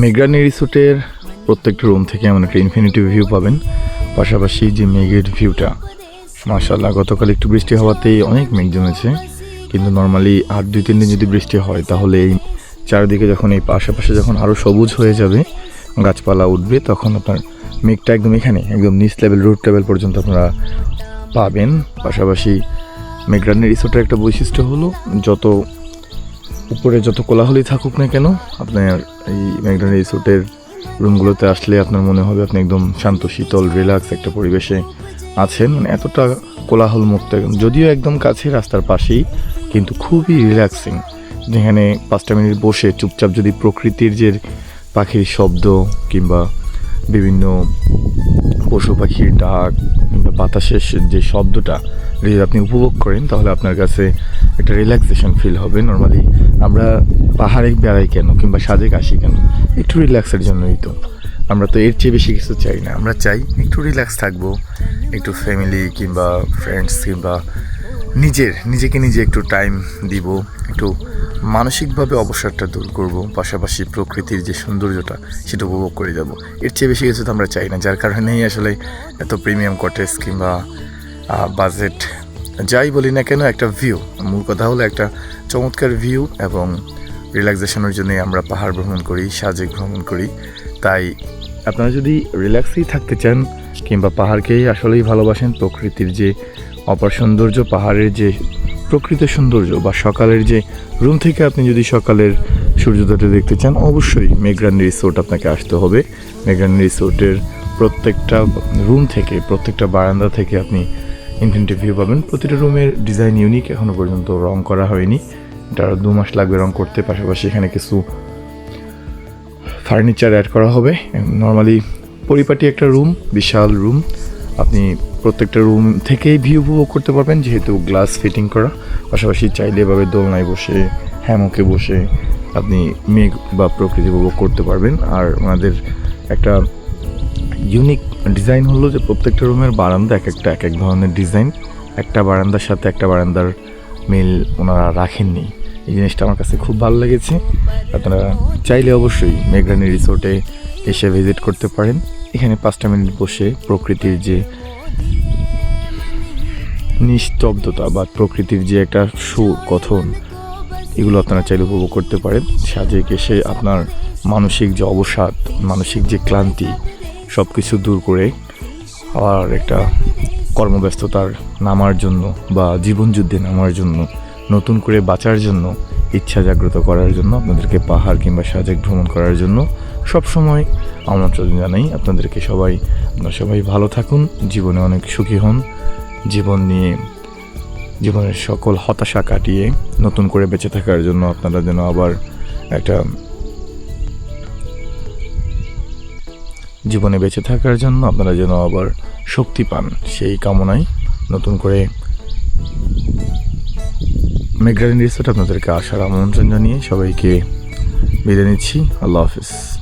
মেঘরানি রিসোর্টের প্রত্যেকটা রুম থেকে এমন একটা ইনফিনিটি ভিউ পাবেন। পাশাপাশি যে মেঘের ভিউটা মাশাল্লাহ গতকাল একটু বৃষ্টি হওয়াতেই অনেক মেঘ জমেছে। কিন্তু নর্মালি আর দুই, তিন দিন যদি বৃষ্টি হয়, তাহলে এই চারিদিকে যখন এই পাশাপাশি যখন আরও সবুজ হয়ে যাবে, গাছপালা উঠবে, তখন আপনার মেঘটা একদম এখানে, একদম নিচ লেভেল রুট লেভেল পর্যন্ত আপনারা পাবেন। পাশাপাশি মেঘরানি রিসোর্টের একটা বৈশিষ্ট্য হলো, যত উপরে যত কোলাহলই থাকুক না কেন, আপনার এই ম্যাকডোনাল্ড রিসোর্টের রুমগুলোতে আসলে আপনার মনে হবে আপনি একদম শান্ত, শীতল রিল্যাক্স একটা পরিবেশে আছেন। মানে এতটা কোলাহল মুক্ত যদিও একদম কাছে রাস্তার পাশেই, কিন্তু খুবই রিল্যাক্সিং যেখানে পাঁচটা মিনিট বসে চুপচাপ যদি প্রকৃতির যে পাখির শব্দ কিংবা বিভিন্ন পশু পাখির ডাক বাতাসের যে শব্দটা যদি আপনি উপভোগ করেন, তাহলে আপনার কাছে একটা রিল্যাক্সেশন ফিল হবে। নর্মালি আমরা পাহাড়ে বেড়াই কেন, কিংবা সাজেক আসি কেন? একটু রিল্যাক্সের জন্যই তো। আমরা তো এর চেয়ে বেশি কিছু চাই না। আমরা চাই একটু রিল্যাক্স থাকব, একটু ফ্যামিলি কিংবা ফ্রেন্ডস কিংবা নিজের, নিজেকে নিজে একটু টাইম দিব, একটু মানসিকভাবে অবসরটা দূর করব, পাশাপাশি প্রকৃতির যে সৌন্দর্যটা সেটা উপভোগ করে যাব। এর চেয়ে বেশি কিছু তো আমরা চাই না, যার কারণেই আসলে এত প্রিমিয়াম কটেজ কিংবা বাজেট যাই বলি না কেন একটা ভিউ মূল কথা হলো একটা চমৎকার ভিউ এবং রিল্যাক্সেশনের জন্যই আমরা পাহাড় ভ্রমণ করি, সাজেক ভ্রমণ করি। তাই আপনারা যদি রিল্যাক্সেই থাকতে চান কিংবা পাহাড়কেই আসলেই ভালোবাসেন, প্রকৃতির যে অপার সৌন্দর্য, পাহাড়ের যে প্রকৃত সৌন্দর্য বা সকালের যে রুম থেকে আপনি যদি সকালের সূর্যোদয়টা দেখতে চান, অবশ্যই মেঘরানি রিসোর্ট আপনাকে আসতে হবে। মেঘরানি রিসোর্টের প্রত্যেকটা রুম থেকে, প্রত্যেকটা বারান্দা থেকে আপনি ইনফিনিটি ভিউ পাবেন। প্রতিটা রুমের ডিজাইন ইউনিক এখনও পর্যন্ত রং করা হয়নি। এটা আরও দু মাস লাগবে রং করতে, পাশাপাশি এখানে কিছু ফার্নিচার অ্যাড করা হবে। নর্মালি পরিপাটি একটা রুম, বিশাল রুম। আপনি প্রত্যেকটা রুম থেকেই ভিউ উপভোগ করতে পারবেন, যেহেতু গ্লাস ফিটিং করা। পাশাপাশি চাইলে এভাবে দোলনায় বসে, হ্যামকে বসে আপনি মেঘ বা প্রকৃতি উপভোগ করতে পারবেন। আর ওনাদের একটা ইউনিক ডিজাইন হলো যে প্রত্যেকটা রুমের বারান্দা এক একটা, এক এক ধরনের ডিজাইন একটা বারান্দার সাথে একটা বারান্দার মিল ওনারা রাখেননি। এই জিনিসটা আমার কাছে খুব ভালো লেগেছে। আপনারা চাইলে অবশ্যই মেঘরানি রিসোর্টে এসে ভিজিট করতে পারেন। এখানে পাঁচটা মিনিট বসে প্রকৃতির যে নিস্তব্ধতা বা প্রকৃতির যে একটা সুর কথন এগুলো আপনারা চাইলে উপভোগ করতে পারেন। সাজেক এসে আপনার মানসিক যে অবসাদ, মানসিক যে ক্লান্তি সব কিছু দূর করে আবার একটা কর্মব্যস্ততার নামার জন্য বা জীবনযুদ্ধে নামার জন্য, নতুন করে বাঁচার জন্য ইচ্ছা জাগ্রত করার জন্য, আপনাদেরকে পাহাড় কিংবা সাজেক ভ্রমণ করার জন্য সব সময় আমন্ত্রণ জানাই। আপনাদেরকে সবাই, আপনারা সবাই ভালো থাকুন, জীবনে অনেক সুখী হন, জীবন নিয়ে, জীবনের সকল হতাশা কাটিয়ে, নতুন করে বেঁচে থাকার জন্য আপনারা যেন আবার একটা জীবনে বেঁচে থাকার জন্য আপনারা যেন আবার শক্তি পান সেই কামনায় নতুন করে মেঘরানি রিসোর্ট আপনাদেরকে আসার আমন্ত্রণ জানিয়ে সবাইকে বিদায় নিচ্ছি। আল্লাহ হাফিজ।